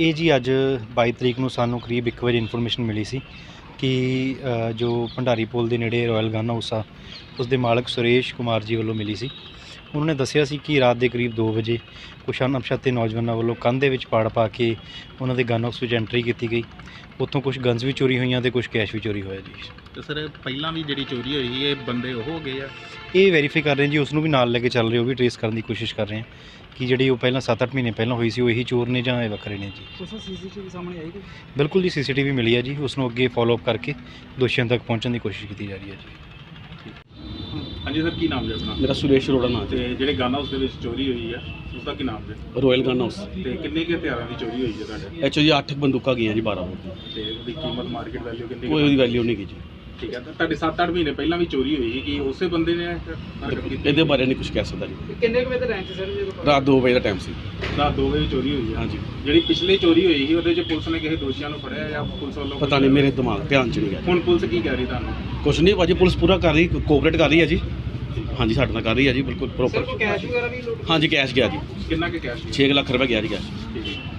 ਇਹ ਜੀ ਅੱਜ 22 ਤਰੀਕ ਨੂੰ ਸਾਨੂੰ ਕਰੀਬ 1 ਵਜੇ ਇਨਫੋਰਮੇਸ਼ਨ ਮਿਲੀ ਸੀ ਕਿ ਜੋ ਭੰਡਾਰੀ ਪੁਲ ਦੇ ਨੇੜੇ ਰਾਇਲ ਗਨ ਹਾਊਸ ਆ ਉਸ ਦੇ ਮਾਲਕ ਸੁਰੇਸ਼ ਕੁਮਾਰ ਜੀ ਵੱਲੋਂ ਮਿਲੀ ਸੀ। ਉਹਨਾਂ ਨੇ ਦੱਸਿਆ ਸੀ ਕਿ ਰਾਤ ਦੇ ਕਰੀਬ 2 ਵਜੇ ਕੁਛ ਅਣਪਛਾਤੇ ਨੌਜਵਾਨਾਂ ਵੱਲੋਂ ਕੰਧ ਦੇ ਵਿੱਚ ਪਾੜ ਪਾ ਕੇ ਉਹਨਾਂ ਦੇ ਗਨ ਹਾਊਸ ਵਿੱਚ ਐਂਟਰੀ ਕੀਤੀ ਗਈ। ਉੱਥੋਂ ਕੁਝ ਗਨਸ ਵੀ ਚੋਰੀ ਹੋਈਆਂ ਤੇ ਕੁਝ ਕੈਸ਼ ਵੀ ਚੋਰੀ ਹੋਇਆ ਜੀ। ਤੇ ਸਰ ਪਹਿਲਾਂ ਵੀ ਜਿਹੜੀ ਚੋਰੀ ਹੋਈ ਸੀ ਇਹ ਬੰਦੇ ਉਹ ਹੋ ਗਏ ਆ? ਇਹ ਵੈਰੀਫਾਈ ਕਰ ਰਹੇ ਹਾਂ ਜੀ ਉਸ ਨੂੰ ਵੀ ਨਾਲ ਲੈ ਕੇ ਚੱਲ ਰਹੇ ਉਹ ਵੀ ਟ੍ਰੇਸ ਕਰਨ ਦੀ ਕੋਸ਼ਿਸ਼ ਕਰ ਰਹੇ ਹਾਂ ਕਿ ਜਿਹੜੀ ਉਹ ਪਹਿਲਾਂ 7-8 ਮਹੀਨੇ ਪਹਿਲਾਂ ਹੋਈ ਸੀ ਉਹ ਇਹੀ ਚੋਰ ਨੇ ਜਾਂ ਇਹ ਵੱਖਰੇ ਨੇ ਜੀ। ਕੁਛ ਸੀਸੀਟੀਵੀ ਸਾਹਮਣੇ ਆਈ ਕਿ ਬਿਲਕੁਲ ਜੀ ਸੀਸੀਟੀਵੀ ਮਿਲੀ ਹੈ ਜੀ ਉਸ ਨੂੰ ਅੱਗੇ ਫਾਲੋ ਅਪ ਕਰਕੇ ਦੋਸ਼ੀਆਂ ਤੱਕ ਪਹੁੰਚਣ ਦੀ ਕੋਸ਼ਿਸ਼ ਕੀਤੀ ਜਾ ਰਹੀ ਹੈ ਜੀ। ਹਾਂਜੀ ਸਰ ਕੀ ਨਾਮ ਜੀ ਆਪਣਾ? ਮੇਰਾ ਸੁਰੇਸ਼ ਅਰੋੜਾ ਨਾਂ ਤੇ ਜਿਹੜੇ ਗਨ ਹਾਊਸ ਦੇ ਵਿੱਚ ਚੋਰੀ ਹੋਈ ਆ ਉਸ ਦਾ ਕੀ ਨਾਮ ਜੀ? ਹੈ ਰਾਇਲ ਗਨ ਹਾਊਸ ਤੇ ਕਿੰਨੇ ਕੁ ਹਥਿਆਰਾਂ ਦੀ ਚੋਰੀ ਹੋਈ ਹੈ ਤੁਹਾਡੇ? ਐਚ ਜੀ 8 ਬੰਦੂਕਾਂ ਗਈਆਂ ਜੀ 12 ਬੋਰ ਤੇ ਉਹਦੀ ਕੀਮਤ ਮਾਰਕੀਟ ਵੈਲਿਊ ਕਿੰਨੀ ਕੋਈ ਉਹਦੀ ਵੈਲਿਊ ਨਹੀਂ ਗਈ ਜੀ। ਠੀਕ ਹੈ ਤਾਂ ਤੁਹਾਡੇ 7-8 ਮਹੀਨੇ ਪਹਿਲਾਂ ਵੀ ਚੋਰੀ ਹੋਈ ਸੀ ਕਿ ਉਸੇ ਬੰਦੇ ਨੇ ਹਰਕਤ ਕੀਤੀ? ਇਹਦੇ ਬਾਰੇ ਨਹੀਂ ਕੁਝ ਕਹਿ ਸਕਦਾ ਜੀ। ਕਿੰਨੇ ਕੁ ਵਜੇ ਦਾ ਸੀ ਸਰ ਜਦੋਂ ਰਾਤ 2 ਵਜੇ ਦਾ ਟਾਈਮ ਸੀ। ਰਾਤ 2 ਵਜੇ ਚੋਰੀ ਹੋਈ ਹੈ। ਹਾਂਜੀ। ਜਿਹੜੀ ਪਿਛਲੀ ਚੋਰੀ ਹੋਈ ਸੀ ਉਹਦੇ 'ਚ ਪੁਲਿਸ ਨੇ ਕਿਸੇ ਦੋਸ਼ੀਆਂ ਨੂੰ ਫੜਿਆ ਜਾਂ ਪੁਲਿਸ ਵੱਲੋਂ ਪਤਾ ਨਹੀਂ ਮੇਰੇ ਦਿਮਾਗ ਧਿਆਨ ਚ ਨਹੀਂ ਗਿਆ। ਹੁਣ ਪੁਲਿਸ ਕੀ ਕਹਿ ਰਹੀ ਤੁਹਾਨੂੰ? ਕੁਝ ਨਹੀਂ ਭਾਜੀ ਪੁਲਿਸ ਪੂਰਾ ਕਰ ਰਹੀ ਕੋਆਪਰੇਟ ਕਰ ਰਹੀ ਹੈ ਜੀ। ਹਾਂਜੀ ਸਾਡੇ ਨਾਲ ਕਰ ਰਹੀ ਹੈ ਜੀ ਬਿਲਕੁਲ ਸਰ ਪ੍ਰੋਪਰ ਕੋਈ ਕੈਸ਼ ਵਗੈਰਾ ਵੀ ਲੁੱਟ ਹਾਂਜੀ ਕੈਸ਼ ਗਿਆ ਜੀ। ਕਿੰਨਾ ਕੁ ਕੈਸ਼ 6 ਲੱਖ ਰੁਪਏ ਗਿਆ ਜੀ ਕੈਸ਼ ਠੀਕ ਹੈ।